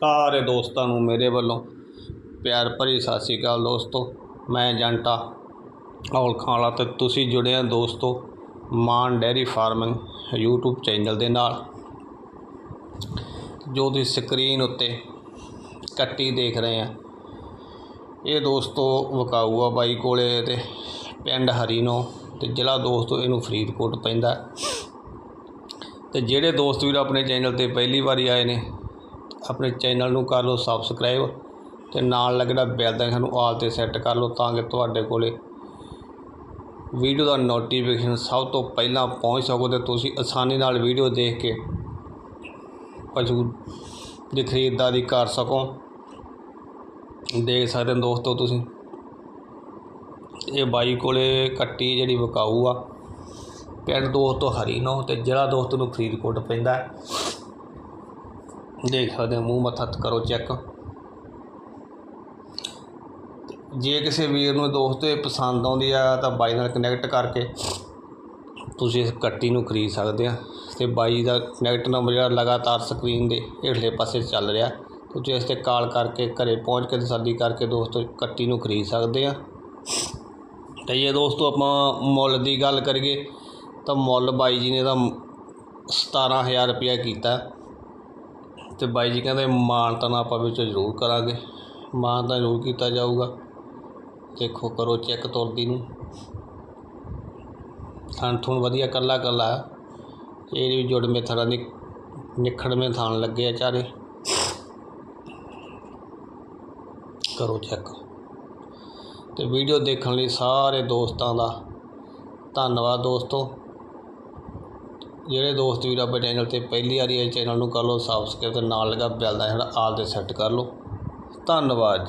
ਸਾਰੇ ਦੋਸਤਾਂ ਨੂੰ ਮੇਰੇ ਵੱਲੋਂ ਪਿਆਰ ਭਰੀ ਸਤਿ ਸ਼੍ਰੀ ਅਕਾਲ ਦੋਸਤੋ, ਮੈਂ ਜੰਟਾ ਔਲਖਾਂ ਵਾਲਾ ਤੇ ਤੁਸੀਂ ਜੁੜੇ ਆ ਦੋਸਤੋ Maan dairy farming YouTube channel ਦੇ ਨਾਲ, ਜੋ ਤੁਸੀਂ ਸਕਰੀਨ ਉੱਤੇ ਕੱਟੀ ਦੇਖ ਰਹੇ ਆ। ਇਹ ਦੋਸਤੋ ਵਕਾਊਆ ਬਾਈ ਕੋਲੇ ਤੇ ਪਿੰਡ ਹਰੀਨੋ ਤੇ ਜ਼ਿਲ੍ਹਾ ਦੋਸਤੋ ਇਹਨੂੰ ਫਰੀਦਕੋਟ ਪੈਂਦਾ। ਤੇ ਜਿਹੜੇ ਦੋਸਤ ਵੀਰ ਆਪਣੇ ਚੈਨਲ ਤੇ ਪਹਿਲੀ ਵਾਰੀ ਆਏ ਨੇ ਆਪਣੇ ਚੈਨਲ ਨੂੰ ਕਰ ਲਓ ਸਬਸਕ੍ਰਾਈਬ ਤੇ ਨਾਲ ਲੱਗਦਾ ਬੈਲ ਦਾ ਸਾਨੂੰ ਆਲ ਤੇ ਸੈੱਟ ਕਰ ਲਓ ਤਾਂ ਕਿ ਤੁਹਾਡੇ ਕੋਲੇ ਵੀਡੀਓ ਦਾ ਨੋਟੀਫਿਕੇਸ਼ਨ ਸਭ ਤੋਂ ਪਹਿਲਾਂ ਪਹੁੰਚ ਸਕੋ ਤੇ ਤੁਸੀਂ ਆਸਾਨੀ ਨਾਲ ਵੀਡੀਓ ਦੇਖ ਕੇ ਪਸ਼ੂ ਦੀ ਖਰੀਦਦਾਰੀ ਕਰ ਸਕੋ। ਦੇਖ ਸਕਦੇ ਹੋ ਦੋਸਤੋ ਤੁਸੀਂ, ਇਹ ਬਾਈ ਕੋਲੇ ਕੱਟੀ ਜਿਹੜੀ ਵਿਕਾਊ ਆ, ਪਿੰਡ ਦੋਸਤੋ ਹਰੀਨੋ ਤੇ ਜ਼ਿਲ੍ਹਾ ਦੋਸਤ ਨੂੰ ਫਰੀਦਕੋਟ ਪੈਂਦਾ ਦੇਖ ਸਕਦੇ ਹੋ, ਮੂੰਹ ਮੱਥਾ ਕਰੋ ਚੈੱਕ ਜੇ ਕਿਸੇ ਵੀਰ ਨੂੰ ਦੋਸਤੋ ਇਹ ਪਸੰਦ ਆਉਂਦੀ ਆ, ਤਾਂ ਬਾਈ ਨਾਲ ਕਨੈਕਟ ਕਰਕੇ ਤੁਸੀਂ ਇਸ ਕੱਟੀ ਨੂੰ ਖਰੀਦ ਸਕਦੇ ਆ। ਤੇ ਬਾਈ ਦਾ ਕਨੈਕਟ ਨੰਬਰ ਜਿਹੜਾ ਲਗਾਤਾਰ ਸਕਰੀਨ ਦੇ ਹੇਠਲੇ ਪਾਸੇ ਚੱਲ ਰਿਹਾ। ਤੁਸੀਂ ਇਸ ਤੇ ਕਾਲ ਕਰਕੇ ਘਰੇ ਪਹੁੰਚ ਕੇ ਤਸੱਲੀ ਕਰਕੇ ਦੋਸਤੋ ਕੱਟੀ ਨੂੰ ਖਰੀਦ ਸਕਦੇ ਆ। ਤੇ ਜੇ ਦੋਸਤੋ ਆਪਾਂ ਮੁੱਲ ਦੀ ਗੱਲ ਕਰੀਏ, ਤਾਂ ਮੁੱਲ ਬਾਈ ਜੀ ਨੇ ਤਾਂ 17000 ਰੁਪਇਆ ਕੀਤਾ। ਅਤੇ ਬਾਈ ਜੀ ਕਹਿੰਦੇ ਮਾਨਤਾਨਾ ਆਪਾਂ ਵਿੱਚ ਜ਼ਰੂਰ ਕਰਾਂਗੇ। ਮਾਨਤਾ ਜ਼ਰੂਰ ਕੀਤਾ ਜਾਊਗਾ। ਦੇਖੋ ਕਰੋ ਚੈੱਕ ਤੁਰਦੀ ਨੂੰ। ਥਣ ਥੁਣ ਵਧੀਆ ਕੱਲਾ ਕੱਲਾ। ਇਹ ਵੀ ਜੁੜਵੇਂ ਥੜਾਂ ਦੀ ਨਿਖੜਵੇਂ ਥਾਣ ਲੱਗੇ ਆ ਚਾਰੇ। ਕਰੋ ਚੈੱਕ ਤੇ ਵੀਡੀਓ ਦੇਖਣ ਲਈ ਸਾਰੇ ਦੋਸਤਾਂ ਦਾ ਧੰਨਵਾਦ ਦੋਸਤੋ। ਜਿਹੜੇ ਦੋਸਤ ਵੀਰ ਆਪਣੇ ਚੈਨਲ ਤੇ ਪਹਿਲੀ ਵਾਰੀ ਆਏ ਚੈਨਲ ਨੂੰ ਕਰ ਲਓ ਸਬਸਕ੍ਰਾਈਬ ਤੇ ਨਾਲ ਲੱਗਾ ਬੈਲ ਦਾ ਜਿਹੜਾ ਆਲ ਤੇ ਸੈੱਟ ਕਰ ਲਓ। ਧੰਨਵਾਦ ਜੀ।